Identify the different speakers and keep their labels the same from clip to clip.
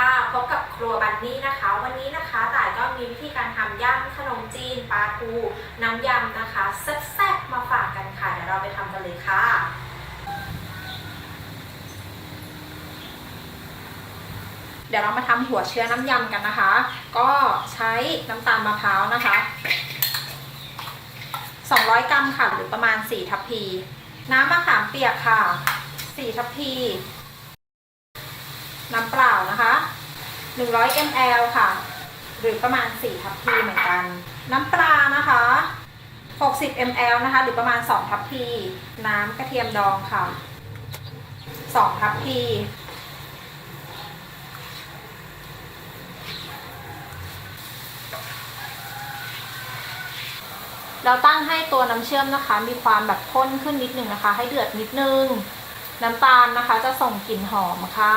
Speaker 1: ค่ะพบกับครัวบันนี่นะคะ วันนี้นะคะต่ายก็มีวิธีการทำย่ำขนมจีนปลาทูน้ำยำนะคะแซ่บๆมาฝากกันค่ะเดี๋ยวเราไปทำกันเลยค่ะ เดี๋ยวเรามาทำหัวเชื้อน้ำยำกันนะคะ ก็ใช้น้ำตาลมะพร้าวนะคะ 200 กรัมค่ะหรือประมาณ 4 ทัพพี น้ำมะขามเปียกค่ะ 4 ทัพพี น้ำเปล่านะคะ 100 ml ค่ะ หรือประมาณ 4 ทัพพีเหมือนกัน น้ำปลานะคะ 60 ml นะคะ หรือประมาณ 2 ทัพพี น้ำกระเทียมดองค่ะ 2 ทัพพีเราตั้งให้ตัวน้ำเชื่อมนะคะ มีความแบบข้นขึ้นนิดนึงนะคะ ให้เดือดนิดนึง น้ำตาลนะคะ จะส่งกลิ่นหอมค่ะ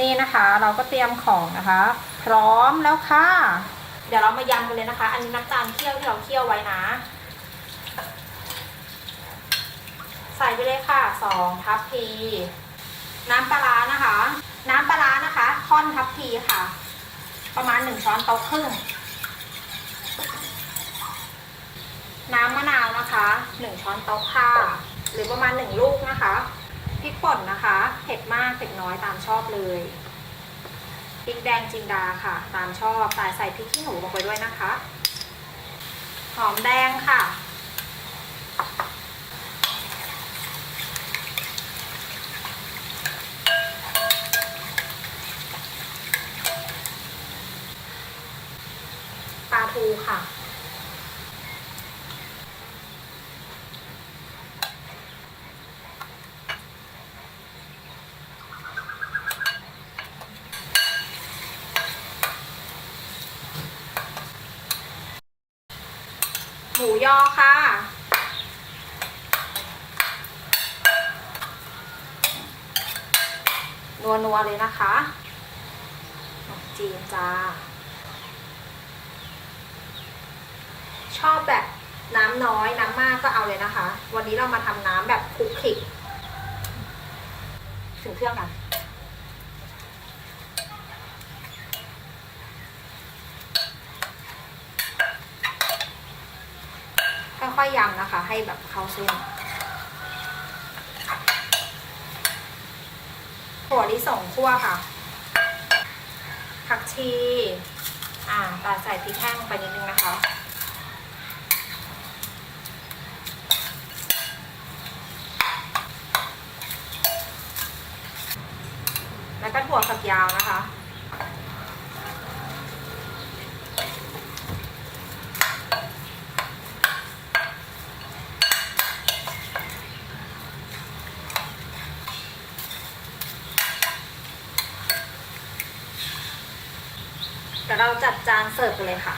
Speaker 1: นี่นะคะเราก็เตรียมของนะคะ พร้อมแล้วค่ะ เดี๋ยวเรามายำกันเลยนะคะ อันนี้น้ำตาลเคี่ยวที่เราเคี่ยวไว้นะ ใส่ไปเลยค่ะสองทัพพีน้ำปลาร้านะคะ น้ำปลาร้านะคะค่อนทัพพีค่ะ ประมาณหนึ่งช้อนโต๊ะครึ่งน้ำมะนาวนะคะหนึ่งช้อนโต๊ะค่ะ หรือประมาณหนึ่งลูกนะคะ พริกป่นนะคะ เผ็ดมากเผ็ดน้อยตามชอบเลยพริกแดงจินดาค่ะ ตามชอบแต่ใส่พริกขี้หนูลงไปด้วยนะคะ หอมแดงค่ะ ปลาทูค่ะ หมูยอค่ะ นัวนัวเลยนะคะขนมจีนจ้า ชอบแบบน้ำน้อยน้ำมากก็เอาเลยนะคะ วันนี้เรามาทำน้ำแบบคลุกคลิก ถึงเครื่องกัน ค่อยๆยำนะคะ ให้แบบเข้าเส้นถั่วลิสงคั่วค่ะ ผักชี อ่าตาใส่พริกแห้งลงไปนิดนึงนะคะ แล้วก็ถั่วฝักยาวนะคะ ยวเราจัดจานเสิร์ฟกันเลยค่ะ